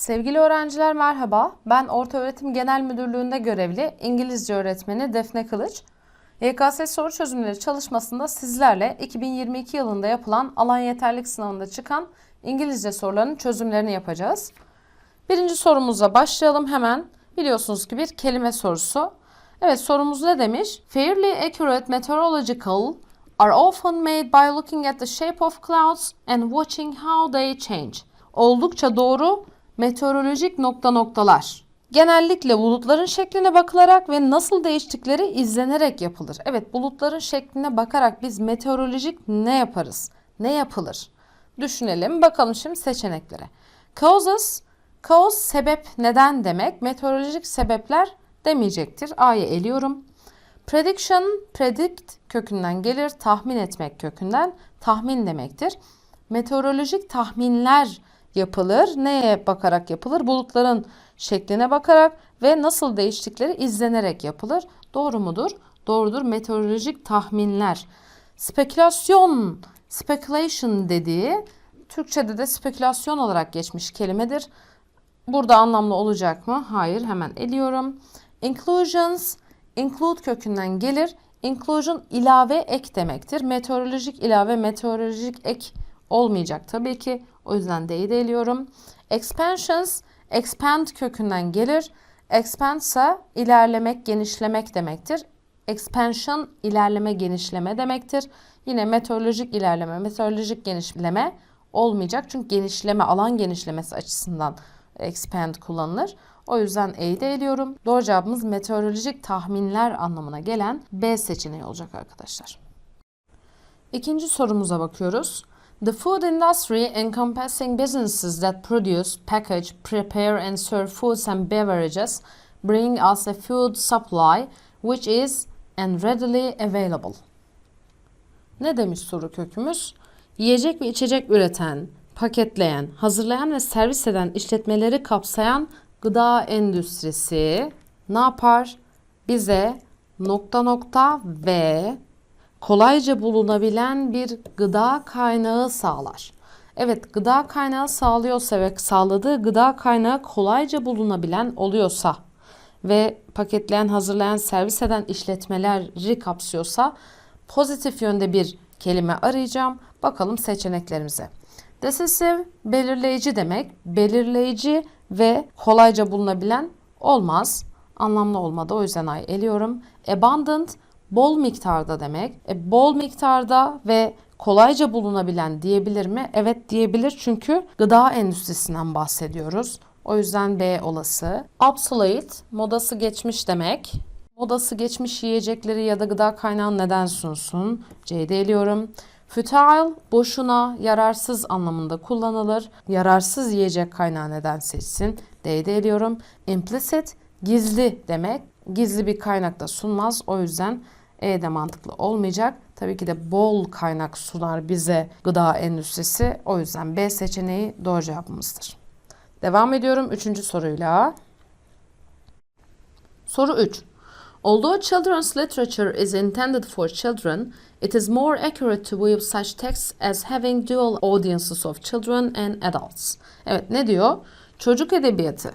Sevgili öğrenciler merhaba. Ben Ortaöğretim Genel Müdürlüğü'nde görevli İngilizce öğretmeni Defne Kılıç. YKS soru çözümleri çalışmasında sizlerle 2022 yılında yapılan alan yeterlik sınavında çıkan İngilizce sorularının çözümlerini yapacağız. Birinci sorumuzla başlayalım hemen. Biliyorsunuz ki bir kelime sorusu. Evet sorumuz ne demiş? Fairly accurate meteorological are often made by looking at the shape of clouds and watching how they change. Oldukça doğru meteorolojik nokta noktalar. Genellikle bulutların şekline bakılarak ve nasıl değiştikleri izlenerek yapılır. Evet bulutların şekline bakarak biz meteorolojik ne yaparız? Ne yapılır? Düşünelim bakalım şimdi seçeneklere. Causes, cause sebep neden demek. Meteorolojik sebepler demeyecektir. A'yı eliyorum. Prediction, predict kökünden gelir. Tahmin etmek kökünden tahmin demektir. Meteorolojik tahminler yapılır. Neye bakarak yapılır? Bulutların şekline bakarak ve nasıl değiştikleri izlenerek yapılır. Doğru mudur? Doğrudur. Meteorolojik tahminler. Spekülasyon, speculation dediği Türkçe'de de spekülasyon olarak geçmiş kelimedir. Burada anlamlı olacak mı? Hayır. Hemen eliyorum. Inclusions, include kökünden gelir. Inclusion ilave ek demektir. Meteorolojik ilave, meteorolojik ek olmayacak tabii ki. O yüzden D'yi de eliyorum. Expansions, expand kökünden gelir. Expand ise ilerlemek, genişlemek demektir. Expansion ilerleme, genişleme demektir. Yine meteorolojik ilerleme, meteorolojik genişleme olmayacak. Çünkü genişleme, alan genişlemesi açısından expand kullanılır. O yüzden E'yi de eliyorum. Doğru cevabımız meteorolojik tahminler anlamına gelen B seçeneği olacak arkadaşlar. İkinci sorumuza bakıyoruz. The food industry encompassing businesses that produce, package, prepare and serve foods and beverages bring us a food supply which is and readily available. Ne demiş soru kökümüz? Yiyecek ve içecek üreten, paketleyen, hazırlayan ve servis eden işletmeleri kapsayan gıda endüstrisi ne yapar? Bize nokta nokta ve kolayca bulunabilen bir gıda kaynağı sağlar. Evet gıda kaynağı sağlıyorsa ve sağladığı gıda kaynağı kolayca bulunabilen oluyorsa ve paketleyen, hazırlayan, servis eden işletmeleri kapsıyorsa pozitif yönde bir kelime arayacağım. Bakalım seçeneklerimize. Decisive belirleyici demek. Belirleyici ve kolayca bulunabilen olmaz. Anlamlı olmadı o yüzden ay eliyorum. Abundant bol miktarda demek. E, bol miktarda ve kolayca bulunabilen diyebilir mi? Evet diyebilir çünkü gıda endüstrisinden bahsediyoruz. O yüzden B olası. Obsolete, modası geçmiş demek. Modası geçmiş yiyecekleri ya da gıda kaynağını neden sunsun? C'de eliyorum. Futile, boşuna, yararsız anlamında kullanılır. Yararsız yiyecek kaynağı neden seçsin? D'de eliyorum. Implicit, gizli demek. Gizli bir kaynak da sunmaz. O yüzden E de mantıklı olmayacak. Tabii ki de bol kaynak sunar bize gıda endüstrisi. O yüzden B seçeneği doğru cevabımızdır. Devam ediyorum üçüncü soruyla. Soru 3. Although children's literature is intended for children, it is more accurate to view such texts as having dual audiences of children and adults. Evet ne diyor? Çocuk edebiyatı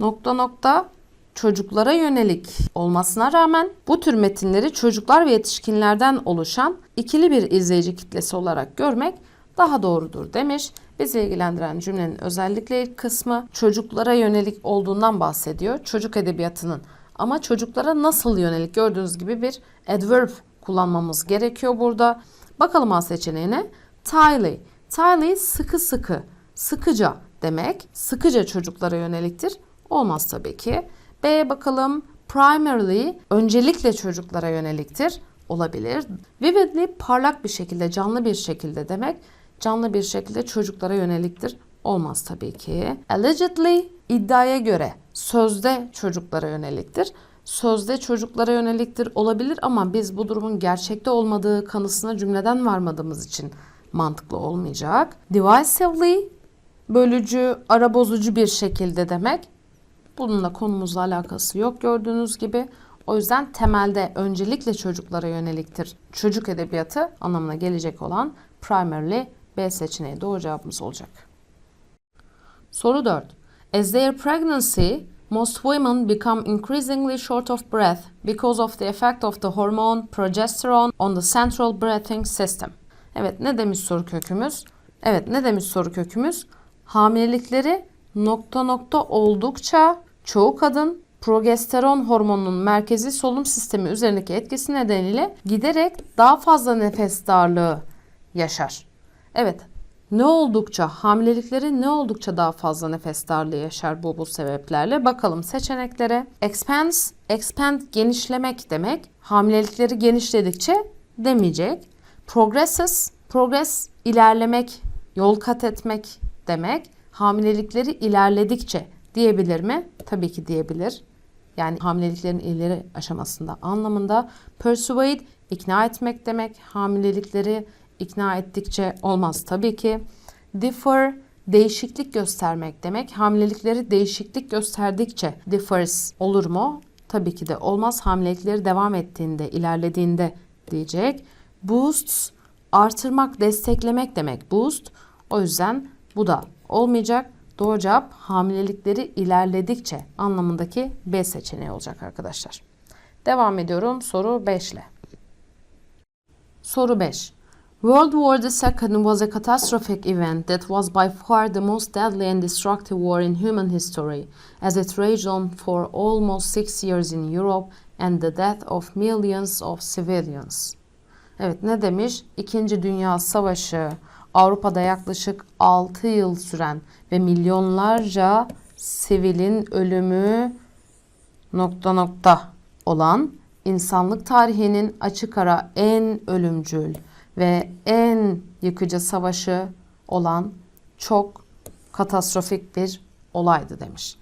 nokta nokta çocuklara yönelik olmasına rağmen bu tür metinleri çocuklar ve yetişkinlerden oluşan ikili bir izleyici kitlesi olarak görmek daha doğrudur demiş. Bizi ilgilendiren cümlenin özellikle ilk kısmı çocuklara yönelik olduğundan bahsediyor. Çocuk edebiyatının ama çocuklara nasıl yönelik gördüğünüz gibi bir adverb kullanmamız gerekiyor burada. Bakalım A seçeneğine. Tightly. Tightly sıkı sıkı, sıkıca demek. Sıkıca çocuklara yöneliktir. Olmaz tabii ki. B bakalım. Primarily öncelikle çocuklara yöneliktir. Olabilir. Vividly parlak bir şekilde, canlı bir şekilde demek. Canlı bir şekilde çocuklara yöneliktir. Olmaz tabii ki. Allegedly iddiaya göre sözde çocuklara yöneliktir. Sözde çocuklara yöneliktir olabilir ama biz bu durumun gerçekte olmadığı kanısına cümleden varmadığımız için mantıklı olmayacak. Divisively bölücü, ara bozucu bir şekilde demek. Bununla konumuzla alakası yok gördüğünüz gibi. O yüzden temelde öncelikle çocuklara yöneliktir. Çocuk edebiyatı anlamına gelecek olan primarily B seçeneği doğru cevabımız olacak. Soru 4. As their pregnancy, most women become increasingly short of breath because of the effect of the hormone progesterone on the central breathing system. Evet ne demiş soru kökümüz? Evet ne demiş soru kökümüz? Hamilelikleri nokta nokta oldukça çoğu kadın progesteron hormonunun merkezi solunum sistemi üzerindeki etkisi nedeniyle giderek daha fazla nefes darlığı yaşar. Evet ne oldukça hamilelikleri ne oldukça daha fazla nefes darlığı yaşar bu bu sebeplerle. Bakalım seçeneklere. Expand, expand genişlemek demek. Hamilelikleri genişledikçe demeyecek. Progresses, progress ilerlemek, yol kat etmek demek. Hamilelikleri ilerledikçe diyebilir mi? Tabii ki diyebilir. Yani hamileliklerin ileri aşamasında anlamında. Persuade ikna etmek demek. Hamilelikleri ikna ettikçe olmaz tabii ki. Differ değişiklik göstermek demek. Hamilelikleri değişiklik gösterdikçe differs olur mu? Tabii ki de olmaz. Hamilelikleri devam ettiğinde, ilerlediğinde diyecek. Boosts artırmak, desteklemek demek. Boost. O yüzden bu da olmayacak. Doğru cevap hamilelikleri ilerledikçe anlamındaki B seçeneği olacak arkadaşlar. Devam ediyorum soru 5 ile. Soru 5. World War II was a catastrophic event that was by far the most deadly and destructive war in human history, as it raged on for almost six years in Europe and the death of millions of civilians. Evet ne demiş? İkinci Dünya Savaşı Avrupa'da yaklaşık 6 yıl süren ve milyonlarca sivilin ölümü nokta nokta olan insanlık tarihinin açık ara en ölümcül ve en yıkıcı savaşı olan çok katastrofik bir olaydı demiş.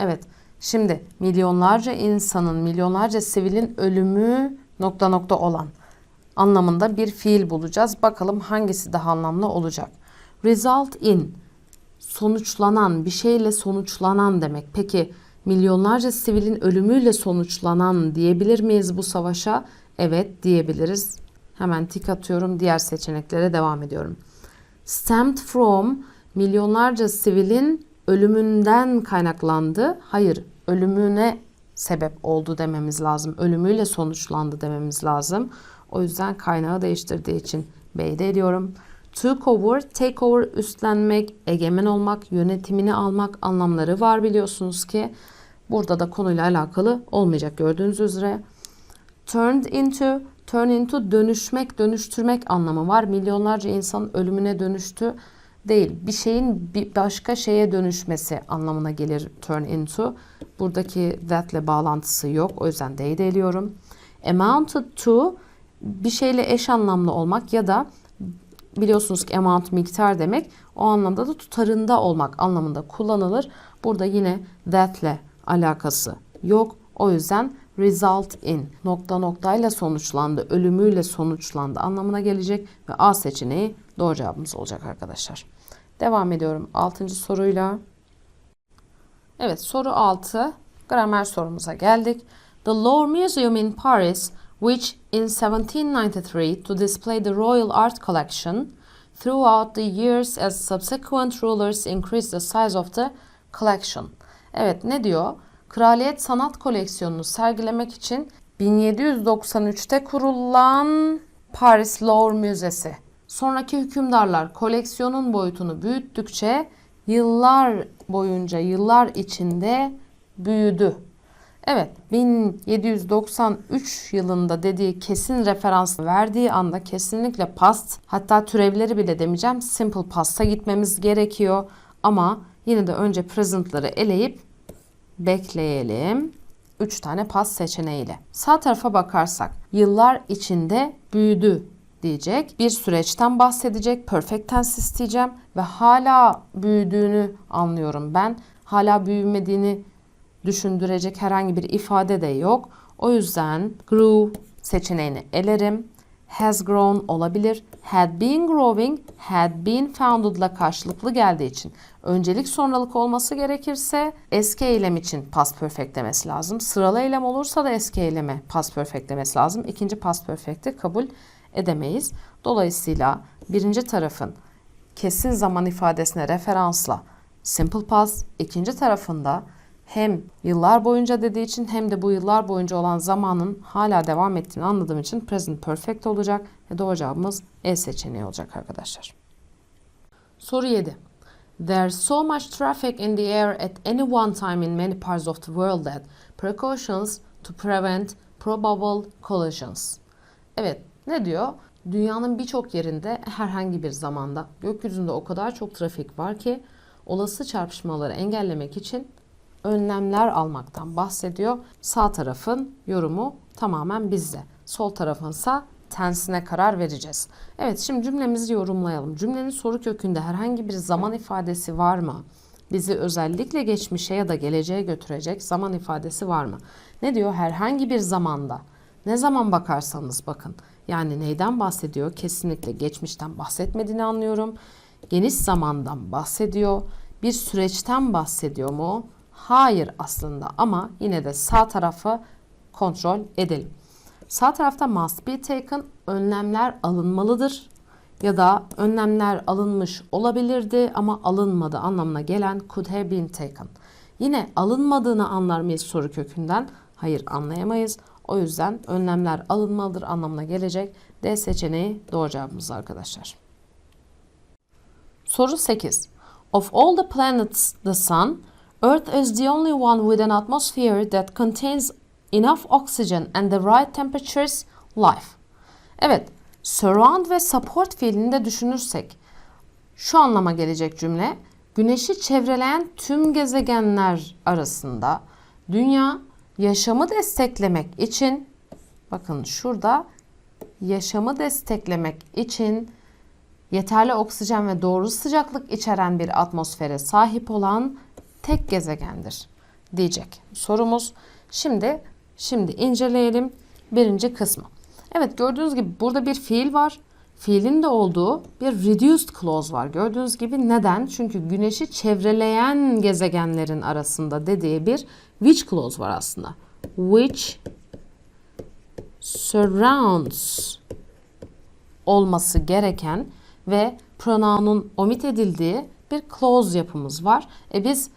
Evet şimdi milyonlarca insanın milyonlarca sivilin ölümü nokta nokta olan anlamında bir fiil bulacağız. Bakalım hangisi daha anlamlı olacak. Result in sonuçlanan bir şeyle sonuçlanan demek. Peki milyonlarca sivilin ölümüyle sonuçlanan diyebilir miyiz bu savaşa? Evet diyebiliriz. Hemen tik atıyorum. Diğer seçeneklere devam ediyorum. Stemmed from milyonlarca sivilin ölümünden kaynaklandı. Hayır, ölümüne sebep oldu dememiz lazım. Ölümüyle sonuçlandı dememiz lazım. O yüzden kaynağı değiştirdiği için B'yi de ediyorum. Took over, take over üstlenmek, egemen olmak, yönetimini almak anlamları var biliyorsunuz ki. Burada da konuyla alakalı olmayacak gördüğünüz üzere. Turned into, turn into dönüşmek, dönüştürmek anlamı var. Milyonlarca insanın ölümüne dönüştü değil. Bir şeyin bir başka şeye dönüşmesi anlamına gelir turn into. Buradaki that'le bağlantısı yok. O yüzden D'yi de eliyorum. Amounted to bir şeyle eş anlamlı olmak ya da biliyorsunuz ki amount miktar demek o anlamda da tutarında olmak anlamında kullanılır. Burada yine that'le alakası yok. O yüzden result in nokta noktayla sonuçlandı, ölümüyle sonuçlandı anlamına gelecek ve A seçeneği doğru cevabımız olacak arkadaşlar. Devam ediyorum 6. soruyla. Evet soru 6 gramer sorumuza geldik. The Louvre Museum in Paris which in 1793 to display the royal art collection throughout the years as subsequent rulers increased the size of the collection. Evet ne diyor? Kraliyet sanat koleksiyonunu sergilemek için 1793'te kurulan Paris Louvre Müzesi. Sonraki hükümdarlar koleksiyonun boyutunu büyüttükçe yıllar boyunca yıllar içinde büyüdü. Evet 1793 yılında dediği kesin referans verdiği anda kesinlikle past hatta türevleri bile demeyeceğim simple past'a gitmemiz gerekiyor. Ama yine de önce present'ları eleyip bekleyelim. 3 tane past seçeneğiyle. Sağ tarafa bakarsak yıllar içinde büyüdü diyecek. Bir süreçten bahsedecek. Perfect tense isteyeceğim ve hala büyüdüğünü anlıyorum ben. Hala büyümediğini düşündürecek herhangi bir ifade de yok. O yüzden grew seçeneğini elerim. Has grown olabilir. Had been growing, had been founded ile karşılıklı geldiği için öncelik sonralık olması gerekirse eski eylem için past perfect demesi lazım. Sıralı eylem olursa da eski eyleme past perfect demesi lazım. İkinci past perfect'i kabul edemeyiz. Dolayısıyla birinci tarafın kesin zaman ifadesine referansla simple past ikinci tarafında hem yıllar boyunca dediği için hem de bu yıllar boyunca olan zamanın hala devam ettiğini anladığım için present perfect olacak ve doğru cevabımız E seçeneği olacak arkadaşlar. Soru 7. There's so much traffic in the air at any one time in many parts of the world that precautions to prevent probable collisions. Evet, ne diyor? Dünyanın birçok yerinde herhangi bir zamanda gökyüzünde o kadar çok trafik var ki olası çarpışmaları engellemek için önlemler almaktan bahsediyor. Sağ tarafın yorumu tamamen bizde. Sol tarafınsa tensine karar vereceğiz. Evet şimdi cümlemizi yorumlayalım. Cümlenin soru kökünde herhangi bir zaman ifadesi var mı? Bizi özellikle geçmişe ya da geleceğe götürecek zaman ifadesi var mı? Ne diyor? Herhangi bir zamanda. Ne zaman bakarsanız bakın. Yani neyden bahsediyor? Kesinlikle geçmişten bahsetmediğini anlıyorum. Geniş zamandan bahsediyor. Bir süreçten bahsediyor mu? Hayır aslında ama yine de sağ tarafı kontrol edelim. Sağ tarafta must be taken önlemler alınmalıdır ya da önlemler alınmış olabilirdi ama alınmadı anlamına gelen could have been taken. Yine alınmadığını anlar mıyız soru kökünden? Hayır anlayamayız. O yüzden önlemler alınmalıdır anlamına gelecek. D seçeneği doğru cevabımız arkadaşlar. Soru 8. Of all the planets the sun, Earth is the only one with an atmosphere that contains enough oxygen and the right temperatures life. Evet, surround ve support fiilini de düşünürsek şu anlama gelecek cümle. Güneşi çevreleyen tüm gezegenler arasında dünya yaşamı desteklemek için bakın şurada yaşamı desteklemek için yeterli oksijen ve doğru sıcaklık içeren bir atmosfere sahip olan tek gezegendir diyecek sorumuz. Şimdi şimdi inceleyelim birinci kısmı. Evet gördüğünüz gibi burada bir fiil var. Fiilin de olduğu bir reduced clause var. Gördüğünüz gibi neden? Çünkü güneşi çevreleyen gezegenlerin arasında dediği bir which clause var aslında. Which surrounds olması gereken ve pronounun omit edildiği bir clause yapımız var. E biz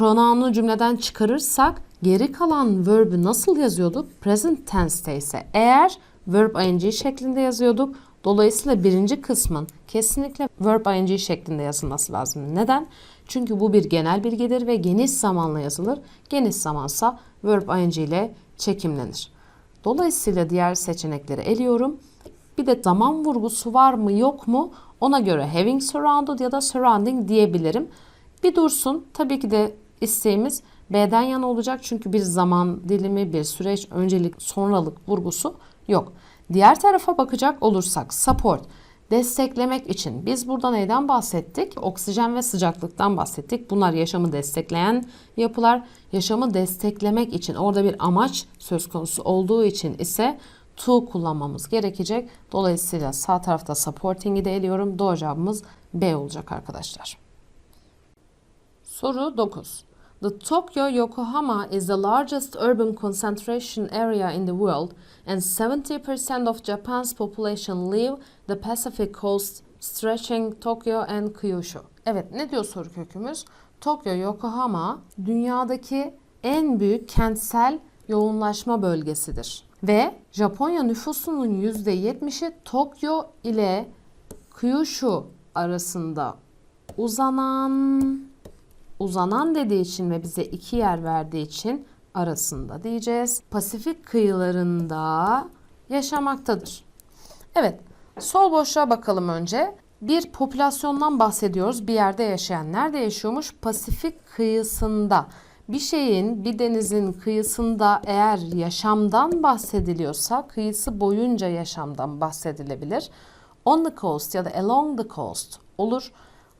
pronounu cümleden çıkarırsak geri kalan verb'ü nasıl yazıyorduk? Present tense'te ise eğer verb ing şeklinde yazıyorduk. Dolayısıyla birinci kısmın kesinlikle verb ing şeklinde yazılması lazım. Neden? Çünkü bu bir genel bilgidir ve geniş zamanla yazılır. Geniş zamansa verb ing ile çekimlenir. Dolayısıyla diğer seçenekleri eliyorum. Bir de zaman vurgusu var mı yok mu ona göre having surrounded ya da surrounding diyebilirim. Bir dursun. Tabii ki de isteğimiz B'den yana olacak çünkü bir zaman dilimi, bir süreç, öncelik, sonralık vurgusu yok. Diğer tarafa bakacak olursak support, desteklemek için biz burada neyden bahsettik? Oksijen ve sıcaklıktan bahsettik. Bunlar yaşamı destekleyen yapılar. Yaşamı desteklemek için orada bir amaç söz konusu olduğu için ise to kullanmamız gerekecek. Dolayısıyla sağ tarafta supporting'i de eliyorum. Doğru cevabımız B olacak arkadaşlar. Soru 9. The Tokyo Yokohama is the largest urban concentration area in the world and 70% of Japan's population live the Pacific coast stretching Tokyo and Kyushu. Evet ne diyor soru kökümüz? Tokyo Yokohama dünyadaki en büyük kentsel yoğunlaşma bölgesidir. Ve Japonya nüfusunun %70'i Tokyo ile Kyushu arasında uzanan uzanan dediği için ve bize iki yer verdiği için arasında diyeceğiz. Pasifik kıyılarında yaşamaktadır. Evet, sol boşluğa bakalım önce. Bir popülasyondan bahsediyoruz. Bir yerde yaşayan. Nerede yaşıyormuş? Pasifik kıyısında. Bir şeyin, bir denizin kıyısında eğer yaşamdan bahsediliyorsa kıyısı boyunca yaşamdan bahsedilebilir. On the coast ya da along the coast olur.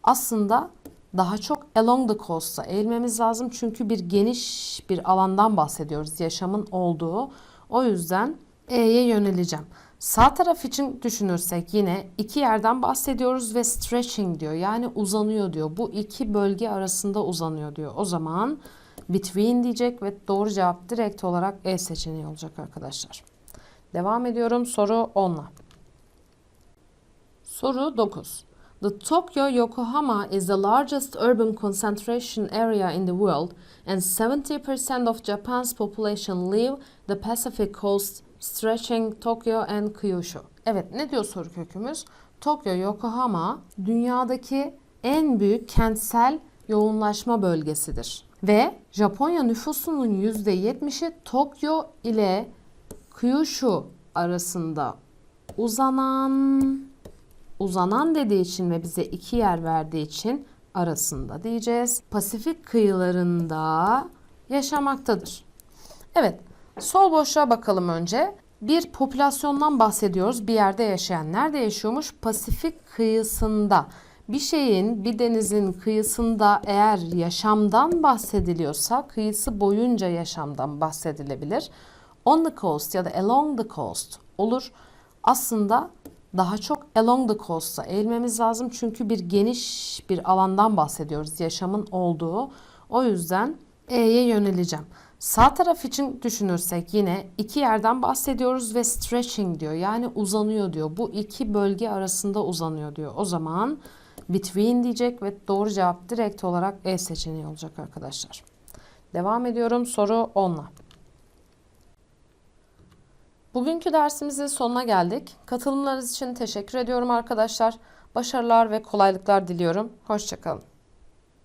Aslında daha çok along the coast'a eğilmemiz lazım. Çünkü bir geniş bir alandan bahsediyoruz yaşamın olduğu. O yüzden E'ye yöneleceğim. Sağ taraf için düşünürsek yine iki yerden bahsediyoruz ve stretching diyor. Yani uzanıyor diyor. Bu iki bölge arasında uzanıyor diyor. O zaman between diyecek ve doğru cevap direkt olarak E seçeneği olacak arkadaşlar. Devam ediyorum soru 10'la. Soru 9. The Tokyo Yokohama is the largest urban concentration area in the world and 70% of Japan's population live the Pacific coast stretching Tokyo and Kyushu. Evet ne diyor soru kökümüz? Tokyo Yokohama dünyadaki en büyük kentsel yoğunlaşma bölgesidir. Ve Japonya nüfusunun %70'i Tokyo ile Kyushu arasında uzanan uzanan dediği için ve bize iki yer verdiği için arasında diyeceğiz. Pasifik kıyılarında yaşamaktadır. Evet, sol boşluğa bakalım önce. Bir popülasyondan bahsediyoruz. Bir yerde yaşayan. Nerede yaşıyormuş? Pasifik kıyısında. Bir şeyin, bir denizin kıyısında eğer yaşamdan bahsediliyorsa kıyısı boyunca yaşamdan bahsedilebilir. On the coast ya da along the coast olur. Aslında daha çok along the coast'a eğilmemiz lazım. Çünkü bir geniş bir alandan bahsediyoruz. Yaşamın olduğu. O yüzden E'ye yöneleceğim. Sağ taraf için düşünürsek yine iki yerden bahsediyoruz ve stretching diyor. Yani uzanıyor diyor. Bu iki bölge arasında uzanıyor diyor. O zaman between diyecek ve doğru cevap direkt olarak E seçeneği olacak arkadaşlar. Devam ediyorum soru 10'la. Bugünkü dersimizin sonuna geldik. Katılımlarınız için teşekkür ediyorum arkadaşlar. Başarılar ve kolaylıklar diliyorum. Hoşçakalın.